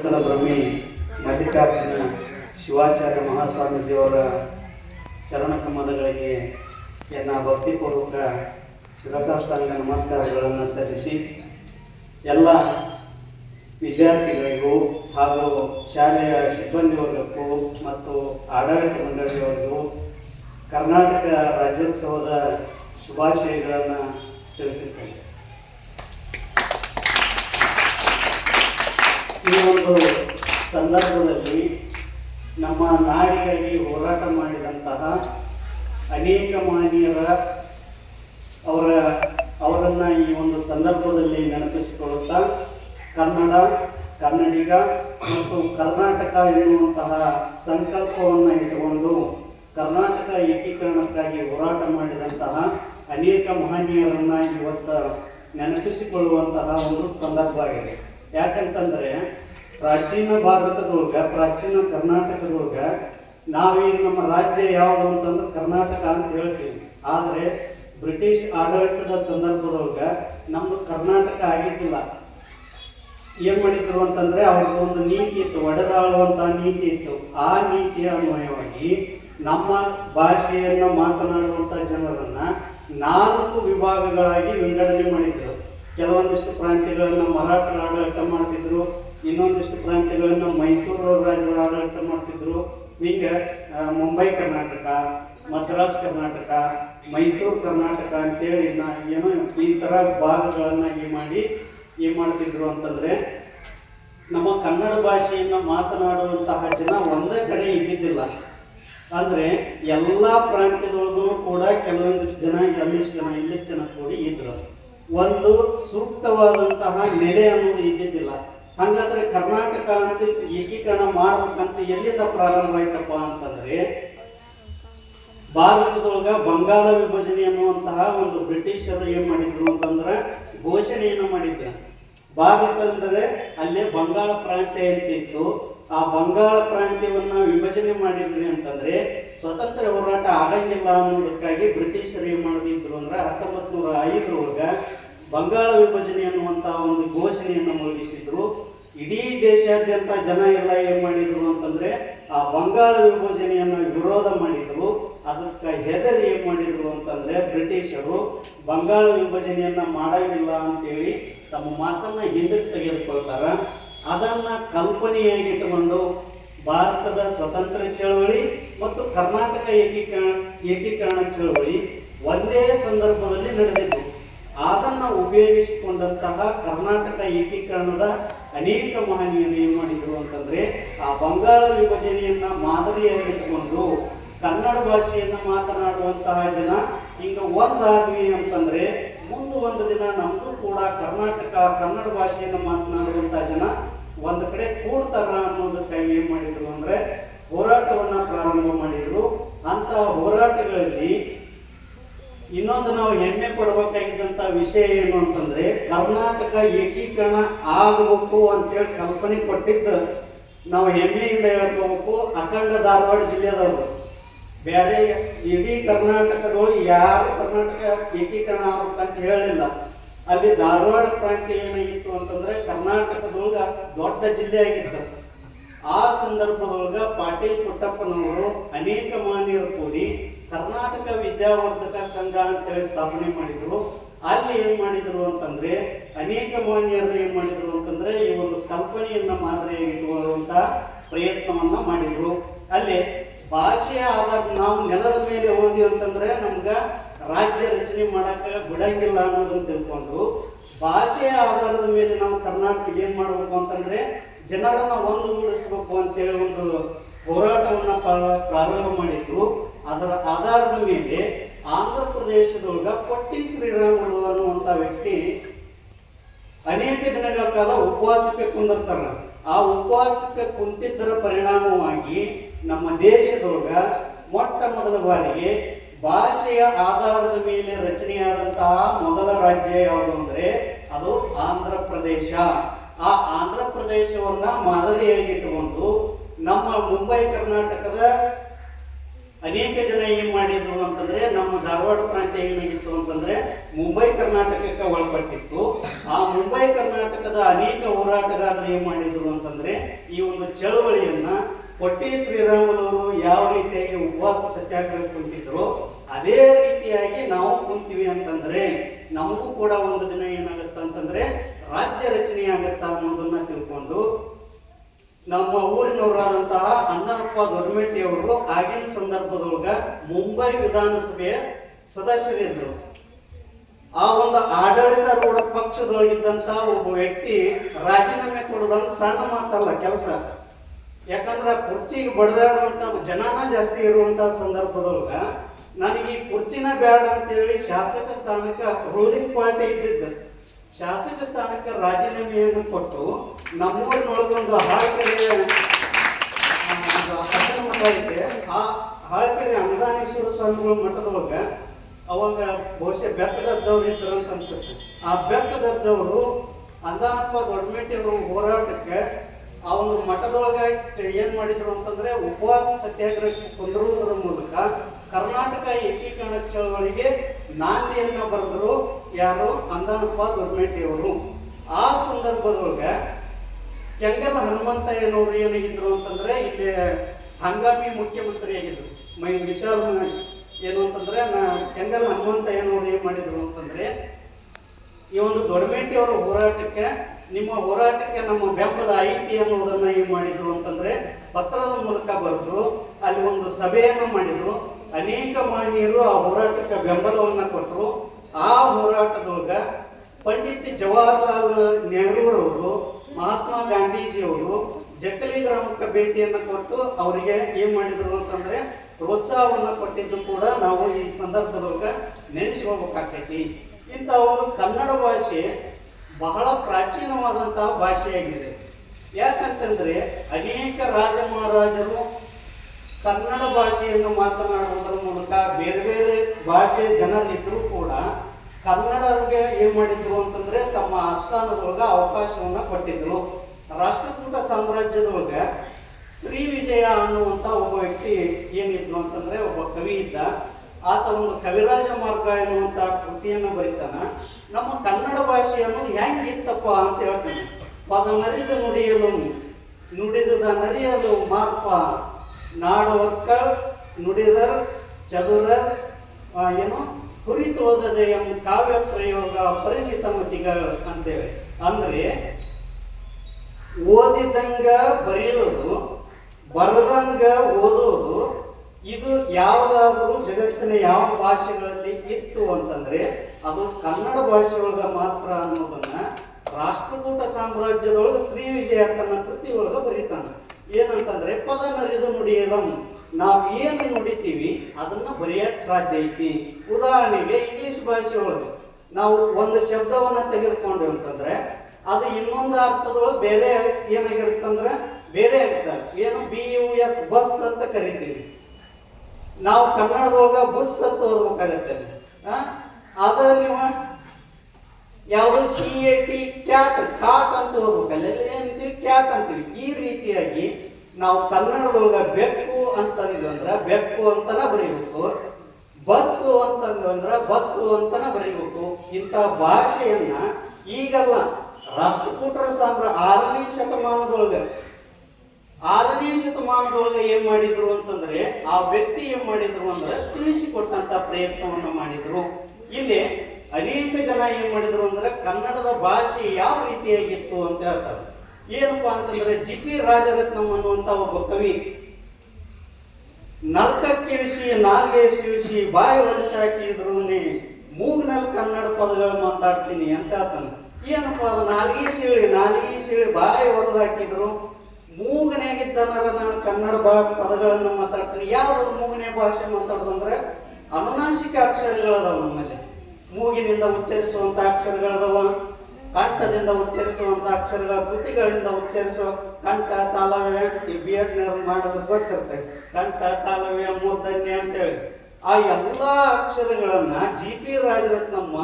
ಬ್ರಹ್ಮಿ ಮಲ್ಲಿಕಾರ್ಜುನ, ಶಿವಾಚಾರ್ಯ ಮಹಾಸ್ವಾಮೀಜಿಯವರ ಚರಣ ಕಮಲಗಳಿಗೆ ಎನ್ನ ಭಕ್ತಿಪೂರ್ವಕ ಶಿರಸಾಷ್ಟಾಂಗ ನಮಸ್ಕಾರಗಳನ್ನು ಸಲ್ಲಿಸಿ, ಎಲ್ಲ ವಿದ್ಯಾರ್ಥಿಗಳಿಗೂ ಹಾಗೂ ಶಾಲೆಯ ಸಿಬ್ಬಂದಿ ವರ್ಗಕ್ಕೂ ಮತ್ತು ಆಡಳಿತ ಮಂಡಳಿಯವರಿಗೂ ಕರ್ನಾಟಕ ರಾಜ್ಯೋತ್ಸವದ ಶುಭಾಶಯಗಳನ್ನು ತಿಳಿಸುತ್ತೇನೆ. ಈ ಒಂದು ಸಂದರ್ಭದಲ್ಲಿ ನಮ್ಮ ನಾಡಿಗಾಗಿ ಹೋರಾಟ ಮಾಡಿದಂತಹ ಅನೇಕ ಮಹನೀಯರ ಅವರ ಅವರನ್ನು ಈ ಒಂದು ಸಂದರ್ಭದಲ್ಲಿ ನೆನಪಿಸಿಕೊಳ್ಳುತ್ತಾ ಕನ್ನಡ, ಕನ್ನಡಿಗ ಮತ್ತು ಕರ್ನಾಟಕ ಎನ್ನುವಂತಹ ಸಂಕಲ್ಪವನ್ನು ಇಟ್ಟುಕೊಂಡು ಕರ್ನಾಟಕ ಏಕೀಕರಣಕ್ಕಾಗಿ ಹೋರಾಟ ಮಾಡಿದಂತಹ ಅನೇಕ ಮಹನೀಯರನ್ನು ಇವತ್ತು ನೆನಪಿಸಿಕೊಳ್ಳುವಂತಹ ಒಂದು ಸಂದರ್ಭ ಆಗಿದೆ. ಯಾಕಂತಂದ್ರೆ ಪ್ರಾಚೀನ ಭಾರತದೊಳಗ, ಪ್ರಾಚೀನ ಕರ್ನಾಟಕದೊಳಗ ನಾವೀಗ ನಮ್ಮ ರಾಜ್ಯ ಯಾವುದು ಅಂತಂದ್ರೆ ಕರ್ನಾಟಕ ಅಂತ ಹೇಳ್ತೀವಿ. ಆದರೆ ಬ್ರಿಟಿಷ್ ಆಡಳಿತದ ಸಂದರ್ಭದೊಳಗ ನಮ್ದು ಕರ್ನಾಟಕ ಆಗಿದ್ದಿಲ್ಲ. ಏನ್ ಮಾಡಿದ್ರು ಅಂತಂದ್ರೆ ಅವ್ರದ್ದು ಒಂದು ನೀತಿ ಇತ್ತು, ಒಡೆದಾಳುವಂತ ನೀತಿ ಇತ್ತು. ಆ ನೀತಿಯ ಅನ್ವಯವಾಗಿ ನಮ್ಮ ಭಾಷೆಯನ್ನು ಮಾತನಾಡುವಂತ ಜನರನ್ನ ನಾಲ್ಕು ವಿಭಾಗಗಳಾಗಿ ವಿಂಗಡಣೆ ಮಾಡಿದ್ರು. ಕೆಲವೊಂದಿಷ್ಟು ಪ್ರಾಂತ್ಯಗಳನ್ನು ಮರಾಠರ ಆಡಳಿತ ಮಾಡ್ತಿದ್ರು, ಇನ್ನೊಂದಿಷ್ಟು ಪ್ರಾಂತ್ಯಗಳನ್ನು ಮೈಸೂರು ರಾಜರ ಆಡಳಿತ ಮಾಡ್ತಿದ್ರು. ಹೀಗೆ ಮುಂಬೈ ಕರ್ನಾಟಕ, ಮದ್ರಾಸ್ ಕರ್ನಾಟಕ, ಮೈಸೂರು ಕರ್ನಾಟಕ ಅಂತೇಳಿ ನಾ ಏನೋ ಈ ಥರ ಭಾಗಗಳನ್ನಾಗಿ ಮಾಡಿ ಏನ್ ಮಾಡ್ತಿದ್ರು ಅಂತಂದ್ರೆ, ನಮ್ಮ ಕನ್ನಡ ಭಾಷೆಯನ್ನು ಮಾತನಾಡುವಂತಹ ಜನ ಒಂದೇ ಕಡೆ ಇದ್ದಿದ್ದಿಲ್ಲ. ಅಂದ್ರೆ ಎಲ್ಲಾ ಪ್ರಾಂತ್ಯದೊಳಗೂ ಕೂಡ ಕೆಲವೊಂದಿಷ್ಟು ಜನ ಅಲ್ಲಿಷ್ಟು ಜನ ಇಲ್ಲಿಷ್ಟು ಜನ ಕೂಡಿ ಇದ್ರು. ಒಂದು ಸೂಕ್ತವಾದಂತಹ ನೆಲೆ ಅನ್ನೋದು ಇದ್ದಿದ್ದಿಲ್ಲ ಹಂಗಾದ್ರೆ ಕರ್ನಾಟಕ ಅಂತ ಏಕೀಕರಣ ಮಾಡ್ಬೇಕಂತ ಎಲ್ಲಿಂದ ಪ್ರಾರಂಭ ಆಯ್ತಪ್ಪ ಅಂತಂದ್ರೆ, ಭಾರತದೊಳಗ ಬಂಗಾಳ ವಿಭಜನೆ ಅನ್ನುವಂತಹ ಒಂದು ಬ್ರಿಟಿಷರು ಏನ್ ಮಾಡಿದ್ರು ಅಂತಂದ್ರೆ ಘೋಷಣೆಯನ್ನು ಮಾಡಿದ್ರು. ಭಾರತ ಅಂದರೆ ಅಲ್ಲೇ ಬಂಗಾಳ ಪ್ರಾಂತ್ಯ ಇರ್ತಿತ್ತು ಆ ಬಂಗಾಳ ಪ್ರಾಂತ್ಯವನ್ನ ವಿಭಜನೆ ಮಾಡಿದ್ರಿ ಅಂತಂದ್ರೆ ಸ್ವತಂತ್ರ ಹೋರಾಟ ಆಗಂಗಿಲ್ಲ ಅನ್ನೋದಕ್ಕಾಗಿ ಬ್ರಿಟಿಷರು ಏನ್ ಮಾಡಿದ್ರು ಅಂದ್ರೆ ಹತ್ತೊಂಬತ್ ನೂರ ಐದರೊಳಗ ಬಂಗಾಳ ವಿಭಜನೆ ಅನ್ನುವಂತ ಒಂದು ಘೋಷಣೆಯನ್ನು ಮುಳುಗಿಸಿದ್ರು. ಇಡೀ ದೇಶಾದ್ಯಂತ ಜನ ಎಲ್ಲ ಏನ್ ಮಾಡಿದ್ರು ಅಂತಂದ್ರೆ, ಆ ಬಂಗಾಳ ವಿಭಜನೆಯನ್ನು ವಿರೋಧ ಮಾಡಿದ್ರು. ಅದಕ್ಕೆ ಹೆದರಿ ಏನ್ ಮಾಡಿದ್ರು ಅಂತಂದ್ರೆ, ಬ್ರಿಟಿಷರು ಬಂಗಾಳ ವಿಭಜನೆಯನ್ನ ಮಾಡಲಿಲ್ಲ ಅಂತೇಳಿ ತಮ್ಮ ಮಾತನ್ನ ಹಿಂದಕ್ಕೆ ತೆಗೆದುಕೊಳ್ತಾರ. ಅದನ್ನ ಕಲ್ಪನೆಯಾಗಿ ಇಟ್ಟುಕೊಂಡು ಭಾರತದ ಸ್ವತಂತ್ರ ಚಳವಳಿ ಮತ್ತು ಕರ್ನಾಟಕ ಏಕೀಕರಣ ಏಕೀಕರಣ ಚಳವಳಿ ಒಂದೇ ಸಂದರ್ಭದಲ್ಲಿ ನಡೆದಿದ್ದು ಅದನ್ನ ಉಪಯೋಗಿಸಿಕೊಂಡಂತಹ ಕರ್ನಾಟಕ ಏಕೀಕರಣದ ಅನೇಕ ಮಹನೀಯರು ಏನು ಮಾಡಿದ್ರು ಅಂತಂದ್ರೆ ಆ ಬಂಗಾಳ ವಿಭಜನೆಯನ್ನ ಮಾದರಿಯಾಗಿಟ್ಟುಕೊಂಡು ಕನ್ನಡ ಭಾಷೆಯನ್ನು ಮಾತನಾಡುವಂತಹ ಜನ ಈಗ ಒಂದಾದ್ವಿ ಅಂತಂದ್ರೆ ಮುಂದೆ ಒಂದು ದಿನ ನಮ್ಮದು ಕೂಡ ಕರ್ನಾಟಕ, ಕನ್ನಡ ಭಾಷೆಯನ್ನು ಮಾತನಾಡುವಂತಹ ಜನ ಒಂದು ಕಡೆ ಕೂಡ್ತಾರ ಅನ್ನೋದಕ್ಕಾಗಿ ಏನು ಮಾಡಿದ್ರು ಅಂದ್ರೆ ಹೋರಾಟವನ್ನ ಪ್ರಾರಂಭ ಮಾಡಿದ್ರು. ಅಂತಹ ಹೋರಾಟಗಳಲ್ಲಿ ಇನ್ನೊಂದು ನಾವು ಹೆಮ್ಮೆ ಪಡಬೇಕಾಗಿದ್ದಂತ ವಿಷಯ ಏನು ಅಂತಂದ್ರೆ, ಕರ್ನಾಟಕ ಏಕೀಕರಣ ಆಗಬೇಕು ಅಂತೇಳಿ ಕಲ್ಪನೆ ಕೊಟ್ಟಿದ್ದು ನಾವು ಹೆಮ್ಮೆಯಿಂದ ಹೇಳ್ಕೋಬೇಕು, ಅಖಂಡ ಧಾರವಾಡ ಜಿಲ್ಲೆದವರು. ಬೇರೆ ಇಡೀ ಕರ್ನಾಟಕದೊಳಗೆ ಯಾರು ಕರ್ನಾಟಕ ಏಕೀಕರಣ ಆಗ್ಬೇಕಂತ ಹೇಳಿಲ್ಲ. ಅಲ್ಲಿ ಧಾರವಾಡ ಪ್ರಾಂತ್ಯ ಏನಾಗಿತ್ತು ಅಂತಂದ್ರೆ, ಕರ್ನಾಟಕದೊಳಗ ದೊಡ್ಡ ಜಿಲ್ಲೆ ಆಗಿತ್ತು. ಆ ಸಂದರ್ಭದೊಳಗ ಪಾಟೀಲ್ ಪುಟ್ಟಪ್ಪನವರು ಅನೇಕ ಮಾನ್ಯರು ಕೂಡಿ ಕರ್ನಾಟಕ ವಿದ್ಯಾವರ್ಧಕ ಸಂಘ ಅಂತೇಳಿ ಸ್ಥಾಪನೆ ಮಾಡಿದ್ರು. ಅಲ್ಲಿ ಏನ್ ಮಾಡಿದ್ರು ಅಂತಂದ್ರೆ, ಅನೇಕ ಮಾನ್ಯರು ಏನ್ ಮಾಡಿದ್ರು ಅಂತಂದ್ರೆ, ಈ ಒಂದು ಕಲ್ಪನೆಯನ್ನ ಮಾದರಿಯಾಗಿ ಇಟ್ಟುಕೊಳ್ಳುವಂತ ಪ್ರಯತ್ನವನ್ನ ಮಾಡಿದ್ರು. ಅಲ್ಲಿ ಭಾಷೆಯ ಆಧಾರ ನಾವು ನೆಲದ ಮೇಲೆ ಹೋದ್ವಿ ಅಂತಂದ್ರೆ ನಮ್ಗ ರಾಜ್ಯ ರಚನೆ ಮಾಡಕ್ಕೆ ಬಿಡಂಗಿಲ್ಲ ಅನ್ನೋದನ್ನ ತಿಳ್ಕೊಂಡು, ಭಾಷೆಯ ಆಧಾರದ ಮೇಲೆ ನಾವು ಕರ್ನಾಟಕ ಏನ್ ಮಾಡ್ಬೇಕು ಅಂತಂದ್ರೆ, ಜನರನ್ನ ಒಂದುಗೂಡಿಸ್ಬೇಕು ಅಂತೇಳಿ ಒಂದು ಹೋರಾಟವನ್ನ ಪ್ರ- ಪ್ರಾರಂಭ ಮಾಡಿದ್ರು. ಅದರ ಆಧಾರದ ಮೇಲೆ ಆಂಧ್ರ ಪ್ರದೇಶದೊಳಗ ಪಟ್ಟಿ ಶ್ರೀರಾಮುಲು ಅನ್ನುವಂತ ವ್ಯಕ್ತಿ ಅನೇಕ ದಿನಗಳ ಕಾಲ ಉಪವಾಸಕ್ಕೆ ಕುಂದಿರ್ತಾರ. ಆ ಉಪವಾಸಕ್ಕೆ ಕುಂತಿದ್ದರ ಪರಿಣಾಮವಾಗಿ ನಮ್ಮ ದೇಶದೊಳಗ ಮೊಟ್ಟ ಮೊದಲ ಬಾರಿಗೆ ಭಾಷೆಯ ಆಧಾರದ ಮೇಲೆ ರಚನೆಯಾದಂತಹ ಮೊದಲ ರಾಜ್ಯ ಯಾವುದು ಅಂದ್ರೆ ಅದು ಆಂಧ್ರ ಪ್ರದೇಶ. ಆ ಆಂಧ್ರ ಪ್ರದೇಶವನ್ನ ಮಾದರಿಯಾಗಿಟ್ಟುಕೊಂಡು ನಮ್ಮ ಮುಂಬೈ, ಕರ್ನಾಟಕದ ಅನೇಕ ಜನ ಏನ್ ಮಾಡಿದ್ರು ಅಂತಂದ್ರೆ ನಮ್ಮ ಧಾರವಾಡ ಪ್ರಾಂತ್ಯ ಏನಾಗಿತ್ತು ಅಂತಂದ್ರೆ ಮುಂಬೈ ಕರ್ನಾಟಕಕ್ಕೆ ಒಳಪಟ್ಟಿತ್ತು. ಆ ಮುಂಬೈ ಕರ್ನಾಟಕದ ಅನೇಕ ಹೋರಾಟಗಾರರು ಏನ್ ಮಾಡಿದ್ರು ಅಂತಂದ್ರೆ ಈ ಒಂದು ಚಳವಳಿಯನ್ನ ಪೊಟ್ಟಿ ಶ್ರೀರಾಮುಲವರು ಯಾವ ರೀತಿಯಾಗಿ ಉಪವಾಸ ಸತ್ಯಾಗ್ರಹ ಕುಂತಿದ್ರು ಅದೇ ರೀತಿಯಾಗಿ ನಾವು ಕುಂತೀವಿ ಅಂತಂದ್ರೆ ನಮಗೂ ಕೂಡ ಒಂದು ದಿನ ಏನಾಗುತ್ತೆ ಅಂತಂದ್ರೆ ರಾಜ್ಯ ರಚನೆ ಆಗುತ್ತಾ ಅನ್ನೋದನ್ನ ತಿಳ್ಕೊಂಡು ನಮ್ಮ ಊರಿನವರಾದಂತಹ ಅನ್ನಪ್ಪ ದೊಡ್ಡಮೆಟ್ಟಿ ಅವರು ಆಗಿನ ಸಂದರ್ಭದೊಳಗ ಮುಂಬೈ ವಿಧಾನಸಭೆಯ ಸದಸ್ಯರಿದ್ದರು. ಆ ಒಂದು ಆಡಳಿತಾರೂಢ ಪಕ್ಷದೊಳಗಿದ್ದಂತ ಒಬ್ಬ ವ್ಯಕ್ತಿ ರಾಜೀನಾಮೆ ಕೊಡೋದಂತ ಸಣ್ಣ ಮಾತಲ್ಲ ಕೆಲಸ. ಯಾಕಂದ್ರೆ ಕುರ್ಚಿಗೆ ಬಡದಾಡುವಂತ ಜನನ ಜಾಸ್ತಿ ಇರುವಂತ ಸಂದರ್ಭದೊಳಗ ನನಗೆ ಈ ಕುರ್ಚಿನ ಬೇಡ ಅಂತೇಳಿ ಶಾಸಕ ಸ್ಥಾನಕ್ಕೆ ರೂಲಿಂಗ್ ಪಾರ್ಟಿ ಇದ್ದಿದ್ದ. ಶಾಸಕ ಸ್ಥಾನಕ್ಕೆ ರಾಜೀನಾಮೆಯನ್ನು ಕೊಟ್ಟು ನಮ್ಮೂರಿನೊಳಗೊಂದು ಹಾಳ್ಕೆರೆ ಒಂದು ಮಠ ಐತೆ. ಆ ಹಾಳ್ಕೆರೆ ಅನುದಾನೇಶ್ವರ ಸ್ವಾಮಿಗಳ ಮಠದೊಳಗೆ ಅವಾಗ ಬಹುಶಃ ಬೆತ್ತದಜ್ಜವ್ರು ಇದ್ರು ಅಂತ ಅನ್ಸುತ್ತೆ. ಆ ಬೆತ್ತದಜ್ಜವರು ಅಂದಾನಪ್ಪ ದೊಡ್ಡಮೆಟ್ಟಿ ಅವರು ಹೋರಾಟಕ್ಕೆ ಆ ಒಂದು ಮಠದೊಳಗ ಏನ್ ಮಾಡಿದ್ರು ಅಂತಂದ್ರೆ ಉಪವಾಸ ಸತ್ಯಾಗ್ರಹಕ್ಕೆ ಕೊಂದಿರುವುದರ ಮೂಲಕ ಕರ್ನಾಟಕ ಏಕೀಕರಣ ಚಳವಳಿಗೆ ನಾಂದಿಯನ್ನ ಬರೆದರು ಯಾರು? ಅಂದಾನಪ್ಪ ದೊಡ್ಡಮೇಟಿಯವರು ಆ ಸಂದರ್ಭದೊಳಗ ಕೆಂಗಲ್ ಹನುಮಂತಯ್ಯನವರು ಏನಾಗಿದ್ರು ಅಂತಂದ್ರೆ ಇಲ್ಲಿ ಹಂಗಾಮಿ ಮುಖ್ಯಮಂತ್ರಿ ಆಗಿದ್ರು. ಮೈ ವಿಶಾಲ್ ಏನು ಅಂತಂದ್ರೆ ನಾ ಕೆಂಗಲ್ ಹನುಮಂತಯ್ಯನವರು ಏನ್ ಮಾಡಿದ್ರು ಅಂತಂದ್ರೆ ಈ ಒಂದು ದೊಡ್ಡಮೇಟಿ ಅವರ ಹೋರಾಟಕ್ಕೆ, ನಿಮ್ಮ ಹೋರಾಟಕ್ಕೆ ನಮ್ಮ ಬೆಂಬಲ ಐತಿ ಅನ್ನೋದನ್ನ ಏನ್ ಮಾಡಿದ್ರು ಅಂತಂದ್ರೆ ಪತ್ರದ ಮೂಲಕ ಬರೆದ್ರು ಅಲ್ಲಿ ಒಂದು ಸಭೆಯನ್ನು ಮಾಡಿದ್ರು. ಅನೇಕ ಮಾನ್ಯರು ಆ ಹೋರಾಟಕ್ಕೆ ಬೆಂಬಲವನ್ನ ಕೊಟ್ಟರು ಆ ಹೋರಾಟದೊಳಗ ಪಂಡಿತ್ ಜವಾಹರ್ಲಾಲ್ ನೆಹರೂರವರು ಮಹಾತ್ಮ ಗಾಂಧೀಜಿಯವರು ಜಕ್ಕಲಿ ಗ್ರಾಮಕ್ಕೆ ಭೇಟಿಯನ್ನು ಕೊಟ್ಟು ಅವರಿಗೆ ಏನ್ ಮಾಡಿದ್ರು ಅಂತಂದ್ರೆ ಪ್ರೋತ್ಸಾಹವನ್ನ ಕೊಟ್ಟಿದ್ದು ಕೂಡ ನಾವು ಈ ಸಂದರ್ಭದೊಳಗ ನೆನೆಸ್ಕೋಬೇಕಾಗ್ತೈತಿ. ಇಂಥ ಒಂದು ಕನ್ನಡ ಭಾಷೆ ಬಹಳ ಪ್ರಾಚೀನವಾದಂತಹ ಭಾಷೆಯಾಗಿದೆ. ಯಾಕಂತಂದ್ರೆ ಅನೇಕ ರಾಜ ಮಹಾರಾಜರು ಕನ್ನಡ ಭಾಷೆಯನ್ನು ಮಾತನಾಡುವುದರ ಮೂಲಕ ಬೇರೆ ಬೇರೆ ಭಾಷೆ ಜನರಿದ್ರೂ ಕೂಡ ಕನ್ನಡರಿಗೆ ಏನ್ ಮಾಡಿದ್ರು ಅಂತಂದ್ರೆ ತಮ್ಮ ಆಸ್ಥಾನದೊಳಗ ಅವಕಾಶವನ್ನ ಕೊಟ್ಟಿದ್ರು. ರಾಷ್ಟ್ರಕೂಟ ಸಾಮ್ರಾಜ್ಯದೊಳಗ ಶ್ರೀ ವಿಜಯ ಅನ್ನುವಂತ ಒಬ್ಬ ವ್ಯಕ್ತಿ ಏನಿದ್ನು ಅಂತಂದ್ರೆ ಒಬ್ಬ ಕವಿ ಇದ್ದ. ಆತ ಒಂದು ಕವಿರಾಜ ಮಾರ್ಗ ಎನ್ನುವಂತ ಕೃತಿಯನ್ನು ಬರೀತಾನ. ನಮ್ಮ ಕನ್ನಡ ಭಾಷೆಯನ್ನು ಹೆಂಗೆ ಹೆಂಗಿತ್ತಪ್ಪ ಅಂತ ಹೇಳ್ತಾನೆ. ಪದ ನರಿದ ನುಡಿಯಲು ನುಡಿದುದ ನರಿಯಲು ಮಾರ್ಪ. ನಾಡವರ್ಕ ನುಡಿದರ್ ಚದುರರ್ ಆ, ಏನು? ಹುರಿತೋದದೆ ಎಂ ಕಾವ್ಯ ಪ್ರಯೋಗ ಪರಿಣಿತ ಮತಿಗಳು ಅಂತೇವೆ. ಅಂದ್ರೆ, ಓದಿದಂಗ ಬರೆಯೋದು, ಬರದಂಗ ಓದೋದು, ಇದು ಯಾವುದಾದರೂ ಜಗತ್ತಿನ ಯಾವ ಭಾಷೆಗಳಲ್ಲಿ ಇತ್ತು ಅಂತಂದ್ರೆ, ಅದು ಕನ್ನಡ ಭಾಷೆ ಮಾತ್ರ ಅನ್ನೋದನ್ನ ರಾಷ್ಟ್ರಕೂಟ ಸಾಮ್ರಾಜ್ಯದೊಳಗೆ ಶ್ರೀ ವಿಜಯ ತನ್ನ ಕೃತಿ ಒಳಗ ಬರೀತಾನ. ಏನಂತಂದ್ರೆ ಪದ ನರಿದು ನುಡಿಯಲಂ ನಾವು ಏನು ನುಡಿತೀವಿ ಅದನ್ನ ಬರೆಯಕ್ ಸಾಧ್ಯ ಐತಿ. ಉದಾಹರಣೆಗೆ ಇಂಗ್ಲಿಷ್ ಭಾಷೆ ಒಳಗೆ ನಾವು ಒಂದು ಶಬ್ದವನ್ನ ತೆಗೆದುಕೊಂಡ್ವಿ ಅಂತಂದ್ರೆ, ಅದು ಇನ್ನೊಂದು ಅರ್ಥದೊಳಗೆ ಬೇರೆ ಏನಾಗಿರುತ್ತಂದ್ರೆ, ಬೇರೆ ಆಗ್ತಾರೆ ಏನು ಬಿ ಯು ಎಸ್ ಬಸ್ ಅಂತ ಕರಿತೀವಿ. ನಾವು ಕನ್ನಡದೊಳಗ ಬಸ್ ಅಂತ ಓದ್ಬೇಕಾಗತ್ತೆ? ಅದ ನೀವು ಯಾವುದು ಸಿ ಎ ಟಿ ಕ್ಯಾಟ್ ಕಾಟ್ ಅಂತ ಓದ್ಬೇಕಲ್ಲ. ಕ್ಯಾಟ್ ಅಂತೀವಿ ಈ ರೀತಿಯಾಗಿ ನಾವು ಕನ್ನಡದೊಳಗ ಬೆಕ್ಕು ಅಂತಂದ್ವಿ ಅಂದ್ರ ಬೆಕ್ಕು ಅಂತನ ಬರೀಬೇಕು, ಬಸ್ಸು ಅಂತಂದ್ವಿ ಅಂದ್ರ ಬಸ್ಸು ಅಂತನ ಬರೀಬೇಕು. ಇಂಥ ಭಾಷೆಯನ್ನ ಈಗಲ್ಲ ರಾಷ್ಟ್ರಕೂಟರ ಸಾಮ್ರ ಆರನೇ ಶತಮಾನದೊಳಗ, ಆರನೇ ಶತಮಾನದೊಳಗೆ ಏನ್ ಮಾಡಿದ್ರು ಅಂತಂದ್ರೆ ಆ ವ್ಯಕ್ತಿ ಏನ್ ಮಾಡಿದ್ರು ಅಂದ್ರೆ ತಿಳಿಸಿಕೊಟ್ಟಂತ ಪ್ರಯತ್ನವನ್ನು ಮಾಡಿದ್ರು. ಇಲ್ಲಿ ಅನೇಕ ಜನ ಏನ್ ಮಾಡಿದ್ರು ಅಂದ್ರೆ ಕನ್ನಡದ ಭಾಷೆ ಯಾವ ರೀತಿಯಾಗಿತ್ತು ಅಂತ ಹೇಳ್ತಾರೆ. ಏನಪ್ಪಾ ಅಂತಂದ್ರೆ ಜಿ ಪಿ ರಾಜರತ್ನಂ ಅನ್ನುವಂತ ಒಬ್ಬ ಕವಿ ನಲ್ಕಕ್ಕಿಳಿಸಿ ನಾಲ್ಗೆ ಸಿಳಿಸಿ ಬಾಯಿ ಹಾಕಿದ್ರು ಮೂಗ್ನಲ್ಲಿ ಕನ್ನಡ ಪದಗಳು ಮಾತಾಡ್ತೀನಿ ಅಂತ ಆತನ. ಏನಪ್ಪ ಅದು ನಾಲ್ಗೆ ಸೀಳಿ ನಾಲ್ಗೆ ಸೀಳಿ ಬಾಯಿ ಹೊರದು ಹಾಕಿದ್ರು ಮೂಗನೆಯಾಗಿದ್ದನರ ನಾನು ಕನ್ನಡ ಬಾ ಪದಗಳನ್ನು ಮಾತಾಡ್ತೀನಿ. ಯಾವ ಮೂಗನೆ ಭಾಷೆ ಮಾತಾಡೋದಂದ್ರೆ ಅನುನಾಸಿಕ ಅಕ್ಷರಗಳದಾವ ನಮ್ಮಲ್ಲಿ. ಮೂಗಿನಿಂದ ಉಚ್ಚರಿಸುವಂತ ಅಕ್ಷರಗಳದಾವ. ಕಂಠದಿಂದ ಉಚ್ಚರಿಸುವಂತ ಅಕ್ಷರಗಳ ಕೃತಿಗಳಿಂದ ಉಚ್ಚರಿಸುವ ಕಂಠ, ತಾಲವ್ಯ ಈ ಬಿ ಎಡ್ ಮಾಡೋದು ಗೊತ್ತಿರ್ತದೆ ಕಂಠ, ತಾಲವ್ಯ, ಮೂರ್ಧನ್ಯ ಅಂತೇಳಿ. ಆ ಎಲ್ಲಾ ಅಕ್ಷರಗಳನ್ನ ಜಿ ಪಿ ರಾಜರತ್ನಮ್ಮ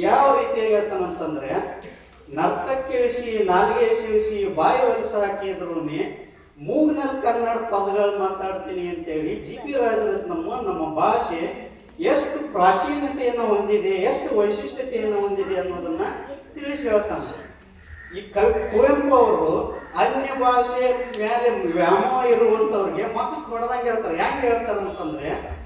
ಯಾವ ರೀತಿ ಹೇಳ್ತಾನಂತಂದ್ರೆ ವಿಷಿ ನಾಲಿಗೆ ಸಿಳಿಸಿ ಬಾಯಿ ಹೊಲಸ ಹಾಕಿದ್ರು ಮೂಗ್ನಲ್ಲಿ ಕನ್ನಡ ಪದಗಳು ಮಾತಾಡ್ತೀನಿ ಅಂತೇಳಿ ಜಿ ಪಿ ರಾಜರತ್ನಮ್ಮ ನಮ್ಮ ಭಾಷೆ ಎಷ್ಟು ಪ್ರಾಚೀನತೆಯನ್ನು ಹೊಂದಿದೆ, ಎಷ್ಟು ವೈಶಿಷ್ಟ್ಯತೆಯನ್ನು ಹೊಂದಿದೆ ಅನ್ನೋದನ್ನ ತಿಳಿಸಿ ಹೇಳ್ತಾನೆ. ಈ ಕವಿ ಕುವೆಂಪು ಅವರು ಅನ್ಯ ಭಾಷೆ ಮೇಲೆ ವ್ಯಾಮೋಹ ಇರುವಂಥವ್ರಿಗೆ ಮಕ್ಕಳು ಹೊಡೆದಂಗೆ ಹೇಳ್ತಾರೆ. ಹೆಂಗೆ ಹೇಳ್ತಾರೆ ಅಂತಂದ್ರೆ,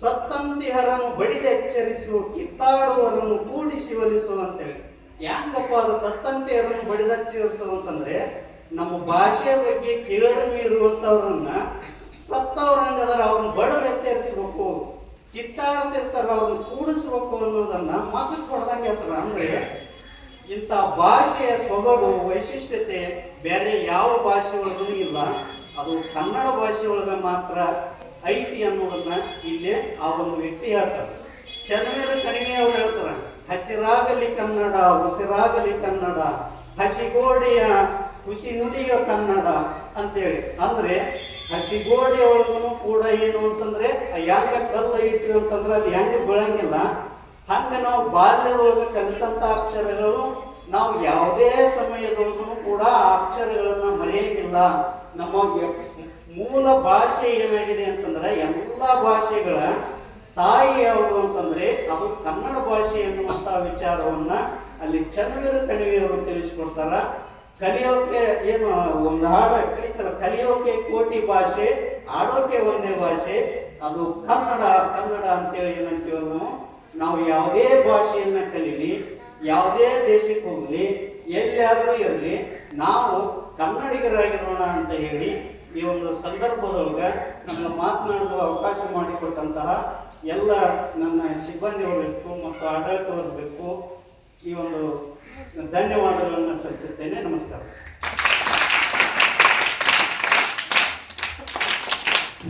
ಸತ್ತಂತಿಹರನ್ನು ಬಡಿದು ಎಚ್ಚರಿಸು ಕಿತ್ತಾಡುವರನ್ನು ಕೂಡಿಸಿ ಒಲಿಸು ಅಂತೇಳಿ. ಹೆಂಗಪ್ಪ ಅದು ಸತ್ತಂತಿಹರನ್ನು ಬಡಿದೆಚ್ಚರಿಸು ಅಂತಂದ್ರೆ, ನಮ್ಮ ಭಾಷೆ ಬಗ್ಗೆ ಕೀಳರಿಮೆ ಇರುವಂತವ್ರನ್ನ ಅದರ ಅವ್ರನ್ನ ಬಡದು ಎಚ್ಚರಿಸಬೇಕು ಕಿತ್ತಾಡ್ತಿರ್ತಾರ ಅವ್ರನ್ನ ಕೂಡಿಸ್ಬೇಕು ಅನ್ನೋದನ್ನ ಮಕ್ಕಳು ಹೊಡೆದಂಗೆ ಹೇಳ್ತಾರೆ. ಅಂದ್ರೆ ಇಂಥ ಭಾಷೆಯ ಸೊಗಡು, ವೈಶಿಷ್ಟ್ಯತೆ ಬೇರೆ ಯಾವ ಭಾಷೆ ಒಳಗೂ ಇಲ್ಲ. ಅದು ಕನ್ನಡ ಭಾಷೆ ಒಳಗೆ ಮಾತ್ರ ಐತಿ ಅನ್ನೋದನ್ನ ಇಲ್ಲಿ ಆ ಒಂದು ವ್ಯಕ್ತಿ ಹೇಳ್ತಾರೆ ಚನ್ನವೀರ ಕಣಿವೆ ಅವ್ರು ಹೇಳ್ತಾರೆ, ಹಸಿರಾಗಲಿ ಕನ್ನಡ, ಉಸಿರಾಗಲಿ ಕನ್ನಡ, ಹಸಿಗೋಡೆಯ ಖುಷಿ ನುಡಿಯ ಕನ್ನಡ ಅಂತೇಳಿ. ಅಂದ್ರೆ ಹಸಿಗೋಡೆ ಒಳಗೂ ಕೂಡ ಏನು ಅಂತಂದ್ರೆ ಹೆಂಗ ಕಲ್ಲು ಐತಿ ಅಂತಂದ್ರೆ ಅದು ಹೆಂಗೆ ಬೀಳಂಗಿಲ್ಲ. ಹಂಗ ನಾವು ಬಾಲ್ಯದೊಳಗೆ ಕಲಿತಂಥ ಅಕ್ಷರಗಳು, ನಾವು ಯಾವುದೇ ಸಮಯದೊಳಗೂ ಕೂಡ ಅಕ್ಷರಗಳನ್ನು ಮರೆಯಂಗಿಲ್ಲ. ನಮ್ಮ ಮೂಲ ಭಾಷೆ ಏನಾಗಿದೆ ಅಂತಂದ್ರೆ, ಎಲ್ಲ ಭಾಷೆಗಳ ತಾಯಿ ಯಾವುದು ಅಂತಂದ್ರೆ, ಅದು ಕನ್ನಡ ಭಾಷೆ ಎನ್ನುವಂತ ವಿಚಾರವನ್ನ ಅಲ್ಲಿ ಚನ್ನವೀರ ಕಣಿವೆಯವರು ತಿಳಿಸ್ಕೊಡ್ತಾರ. ಕಲಿಯೋಕೆ ಏನು, ಒಂದು ಹಾಡ ಕಲಿತಾರ. ಕಲಿಯೋಕೆ ಕೋಟಿ ಭಾಷೆ, ಆಡೋಕೆ ಒಂದೇ ಭಾಷೆ, ಅದು ಕನ್ನಡ ಕನ್ನಡ ಅಂತೇಳಿ ಏನಂತೀವಿ ನಾವು ನಾವು ಯಾವುದೇ ಭಾಷೆಯನ್ನ ಕಲೀಲಿ, ಯಾವುದೇ ದೇಶಕ್ಕೆ ಹೋಗಲಿ, ಎಲ್ಲಿಯಾದರೂ ಇರಲಿ, ನಾವು ಕನ್ನಡಿಗರಾಗಿರೋಣ ಅಂತ ಹೇಳಿ ಈ ಒಂದು ಸಂದರ್ಭದೊಳಗೆ ನಮ್ಮ ಮಾತನಾಡಲು ಅವಕಾಶ ಮಾಡಿಕೊಟ್ಟಂತಹ ಎಲ್ಲ ನನ್ನ ಸಿಬ್ಬಂದಿ ಹೋಗಬೇಕು ಮತ್ತು ಆಡಳಿತ ವರ್ಗಕ್ಕೂ ಈ ಒಂದು ಧನ್ಯವಾದಗಳನ್ನು ಸಲ್ಲಿಸುತ್ತೇನೆ. ನಮಸ್ಕಾರ.